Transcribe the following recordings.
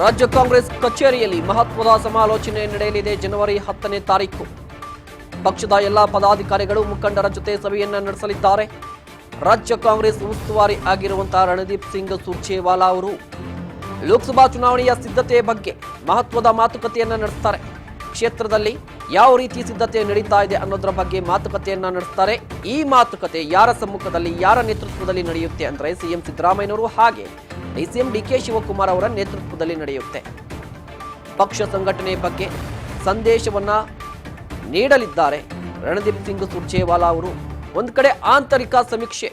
ರಾಜ್ಯ ಕಾಂಗ್ರೆಸ್ ಕಚೇರಿಯಲ್ಲಿ ಮಹತ್ವದ ಸಮಾಲೋಚನೆ ನಡೆಯಲಿದೆ ಜನವರಿ ಹತ್ತನೇ ತಾರೀಕು. ಪಕ್ಷದ ಎಲ್ಲ ಪದಾಧಿಕಾರಿಗಳು ಮುಖಂಡರ ಜೊತೆ ಸಭೆಯನ್ನ ನಡೆಸಲಿದ್ದಾರೆ. ರಾಜ್ಯ ಕಾಂಗ್ರೆಸ್ ಉಸ್ತುವಾರಿ ಆಗಿರುವಂತಹ ರಣದೀಪ್ ಸಿಂಗ್ ಸುರ್ಜೇವಾಲಾ ಅವರು ಲೋಕಸಭಾ ಚುನಾವಣೆಯ ಸಿದ್ಧತೆ ಬಗ್ಗೆ ಮಹತ್ವದ ಮಾತುಕತೆಯನ್ನ ನಡೆಸ್ತಾರೆ. ಕ್ಷೇತ್ರದಲ್ಲಿ ಯಾವ ರೀತಿ ಸಿದ್ಧತೆ ನಡೀತಾ ಇದೆ ಅನ್ನೋದರ ಬಗ್ಗೆ ಮಾತುಕತೆಯನ್ನ ನಡೆಸ್ತಾರೆ. ಈ ಮಾತುಕತೆ ಯಾರ ಸಮ್ಮುಖದಲ್ಲಿ, ಯಾರ ನೇತೃತ್ವದಲ್ಲಿ ನಡೆಯುತ್ತೆ ಅಂದ್ರೆ ಸಿಎಂ ಸಿದ್ದರಾಮಯ್ಯನವರು. ಹಾಗೆ ಡಿಸಿಎಂ ಡಿ ಕೆ ಶಿವಕುಮಾರ್ ಅವರ ನೇತೃತ್ವದಲ್ಲಿ ನಡೆಯುತ್ತೆ. ಪಕ್ಷ ಸಂಘಟನೆ ಬಗ್ಗೆ ಸಂದೇಶವನ್ನ ನೀಡಲಿದ್ದಾರೆ. ರಣದೀಪ್ ಸಿಂಗ್ ಸುರ್ಜೇವಾಲಾ ಅವರು. ಒಂದು ಕಡೆ ಆಂತರಿಕ ಸಮೀಕ್ಷೆ.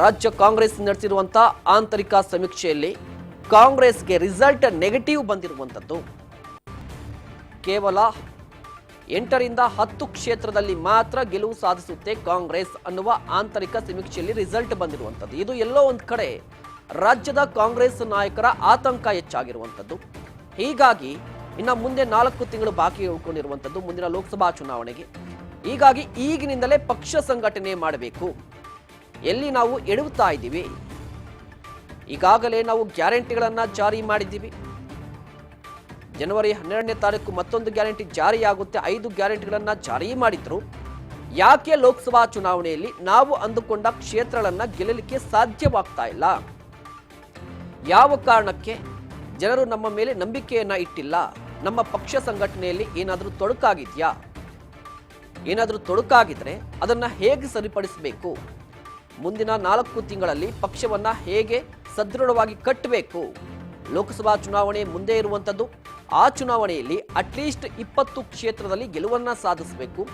ರಾಜ್ಯ ಕಾಂಗ್ರೆಸ್ ನಡೆಸಿರುವಂತಹ ಆಂತರಿಕ ಸಮೀಕ್ಷೆಯಲ್ಲಿ ಕಾಂಗ್ರೆಸ್ಗೆ ರಿಸಲ್ಟ್ ನೆಗೆಟಿವ್ ಬಂದಿರುವಂಥದ್ದು ಕೇವಲ ಎಂಟರಿಂದ ಹತ್ತು ಕ್ಷೇತ್ರದಲ್ಲಿ ಮಾತ್ರ ಗೆಲುವು ಸಾಧಿಸುತ್ತೆ ಕಾಂಗ್ರೆಸ್ ಅನ್ನುವ ಆಂತರಿಕ ಸಮೀಕ್ಷೆಯಲ್ಲಿ ರಿಸಲ್ಟ್ ಬಂದಿರುವಂಥದ್ದು ಇದು ಎಲ್ಲೋ ಒಂದು ಕಡೆ ರಾಜ್ಯದ ಕಾಂಗ್ರೆಸ್ ನಾಯಕರ ಆತಂಕ ಹೆಚ್ಚಾಗಿರುವಂಥದ್ದು. ಹೀಗಾಗಿ ಇನ್ನು ಮುಂದೆ ನಾಲ್ಕು ತಿಂಗಳು ಬಾಕಿ ಉಳ್ಕೊಂಡಿರುವಂಥದ್ದು ಮುಂದಿನ ಲೋಕಸಭಾ ಚುನಾವಣೆಗೆ. ಹೀಗಾಗಿ ಈಗಿನಿಂದಲೇ ಪಕ್ಷ ಸಂಘಟನೆ ಮಾಡಬೇಕು. ಎಲ್ಲಿ ನಾವು ಎಡುತ್ತಾ ಇದ್ದೀವಿ? ಈಗಾಗಲೇ ನಾವು ಗ್ಯಾರಂಟಿಗಳನ್ನು ಜಾರಿ ಮಾಡಿದ್ದೀವಿ. ಜನವರಿ ಹನ್ನೆರಡನೇ ತಾರೀಕು ಮತ್ತೊಂದು ಗ್ಯಾರಂಟಿ ಜಾರಿಯಾಗುತ್ತೆ. ಐದು ಗ್ಯಾರಂಟಿಗಳನ್ನು ಜಾರಿ ಮಾಡಿದ್ರು. ಯಾಕೆ ಲೋಕಸಭಾ ಚುನಾವಣೆಯಲ್ಲಿ ನಾವು ಅಂದುಕೊಂಡ ಕ್ಷೇತ್ರಗಳನ್ನು ಗೆಲ್ಲಲಿಕ್ಕೆ ಸಾಧ್ಯವಾಗ್ತಾ ಇಲ್ಲ? ಯಾವ ಕಾರಣಕ್ಕೆ ಜನರು ನಮ್ಮ ಮೇಲೆ ನಂಬಿಕೆಯನ್ನ ಇಟ್ಟಿಲ್ಲ? ನಮ್ಮ ಪಕ್ಷ ಸಂಘಟನೆಯಲ್ಲಿ ಏನಾದರೂ ತೊಡಕಾಗಿದೆಯಾ? ಏನಾದರೂ ತೊಡಕಾಗಿದ್ರೆ ಅದನ್ನ ಹೇಗೆ ಸರಿಪಡಿಸಬೇಕು? ಮುಂದಿನ ನಾಲ್ಕು ತಿಂಗಳಲ್ಲಿ ಪಕ್ಷವನ್ನ ಹೇಗೆ ಸದೃಢವಾಗಿ ಕಟ್ಟಬೇಕು? ಲೋಕಸಭಾ ಚುನಾವಣೆ ಮುಂದೆ ಇರುವಂಥದ್ದು ಆ ಚುನಾವಣೆಯಲ್ಲಿ ಅಟ್ಲೀಸ್ಟ್ ಇಪ್ಪತ್ತು ಕ್ಷೇತ್ರದಲ್ಲಿ ಗೆಲುವನ್ನ ಸಾಧಿಸಬೇಕು.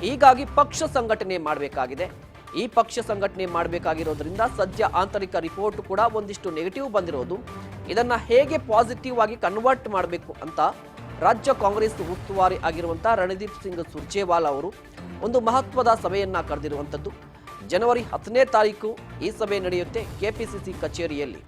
ಹೀಗಾಗಿ ಪಕ್ಷ ಸಂಘಟನೆ ಮಾಡಬೇಕಾಗಿದೆ. ಈ ಪಕ್ಷ ಸಂಘಟನೆ ಮಾಡಬೇಕಾಗಿರೋದ್ರಿಂದ ಸದ್ಯ ಆಂತರಿಕ ರಿಪೋರ್ಟ್ ಕೂಡ ಒಂದಿಷ್ಟು ನೆಗೆಟಿವ್ ಬಂದಿರೋದು. ಇದನ್ನ ಹೇಗೆ ಪಾಸಿಟಿವ್ ಆಗಿ ಕನ್ವರ್ಟ್ ಮಾಡಬೇಕು ಅಂತ ರಾಜ್ಯ ಕಾಂಗ್ರೆಸ್ ಉಸ್ತುವಾರಿ ಆಗಿರುವಂತಹ ರಣದೀಪ್ ಸಿಂಗ್ ಸುರ್ಜೇವಾಲಾ ಅವರು ಒಂದು ಮಹತ್ವದ ಸಭೆಯನ್ನ ಕರೆದಿರುವಂಥದ್ದು ಜನವರಿ ಹತ್ತನೇ ತಾರೀಕು ಈ ಸಭೆ ನಡೆಯುತ್ತೆ ಕೆಪಿಸಿಸಿ ಕಚೇರಿಯಲ್ಲಿ.